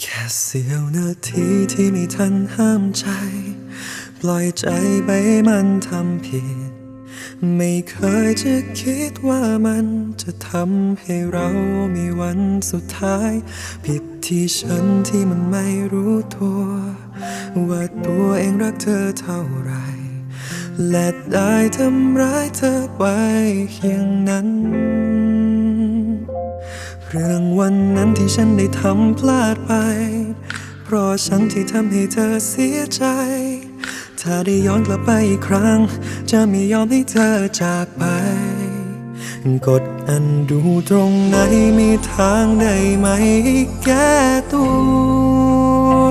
แค่เสี้ยวนาทีที่ไม่ทันห้ามใจ ปล่อยใจไปมันทำผิด ไม่เคยจะคิดว่ามันจะทำให้เรามีวันสุดท้าย ผิดที่ฉันที่มันไม่รู้ตัว ว่าตัวเองรักเธอเท่าไหรและได้ทำร้ายเธอไปอย่างนั้น เรื่องวันนั้นที่ฉันได้ทำพลาดไป เพราะฉันที่ทำให้เธอเสียใจ ถ้าได้ย้อนกลับไปอีกครั้ง จะไม่ยอมให้เธอจากไป กดอันดูตรงไหนมีทางได้ไหมให้แก้ตัว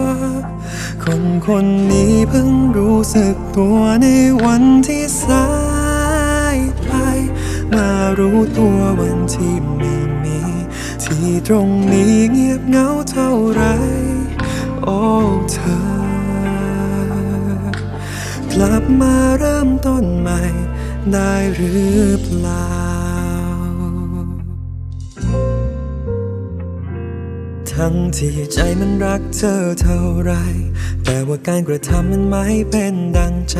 คนคนนี้เพิ่งรู้สึกตัวในวันที่สายไป มารู้ตัววันที่ไม่มี ที่ตรงนี้เงียบเหงาเท่าไร โอ้เธอกลับมาเริ่มต้นใหม่ได้หรือเปล่า ทั้งที่ใจมันรักเธอเท่าไร แต่ว่าการกระทำมันไม่เป็นดังใจ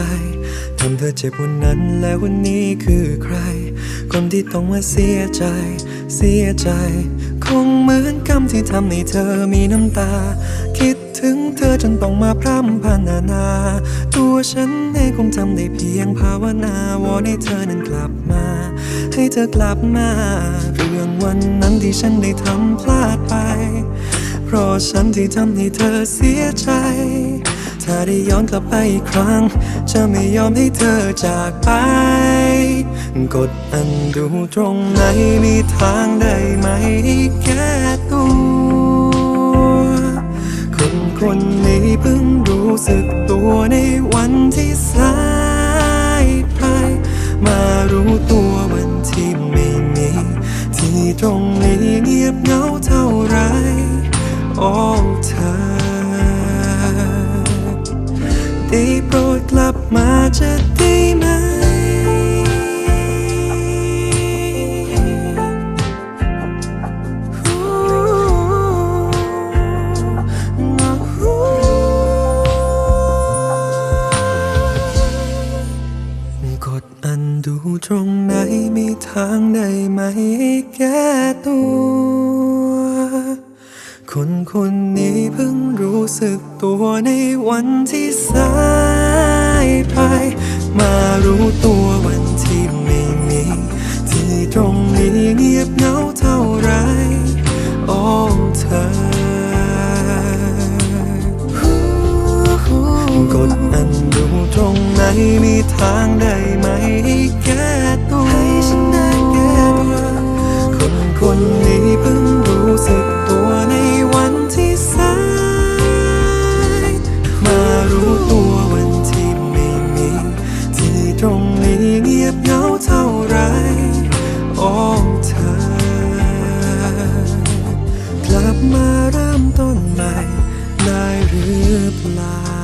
ทำเธอเจ็บวันนั้นและวันนี้คือใคร คนที่ต้องมาเสียใจ เสียใจ งเหมือนกรรมที่ทำให้เธอมีน้ำตา คิดถึงเธอจนต้องมาพร่ำพรรณนา ตัวฉันเองคงทำได้เพียงภาวนา วอนให้เธอนั้นกลับมา ให้เธอกลับมา เรื่องวันนั้นที่ฉันได้ทำพลาดไป เพราะฉันที่ทำให้เธอเสียใจ ถ้าได้ย้อนกลับไปอีกครั้ง จะไม่ยอมให้เธอจากไป กดอันดูตรงไหนมีทางได้ไหมแก้ตัว คนคนนี้เพิ่งรู้สึกตัวในวันที่สายไป มารู้ตัววันที่ไม่มี ที่ตรงนี้เงียบเหงาเท่าไหรโอ้เธอ ได้โปรดกลับมาจะได้ไหม กดอันดูตรงไหนมีทางได้ไหมให้แก้ตัว คนคนนี้เพิ่งรู้สึกตัวในวันที่ สายไป มารู้ตัววันที่ไม่มี ที่ตรงนี้เงียบเหงาเท่าไรโอ้เธอกดอันดูตรงไหนมีทางได้ไหมแก รือเปล่า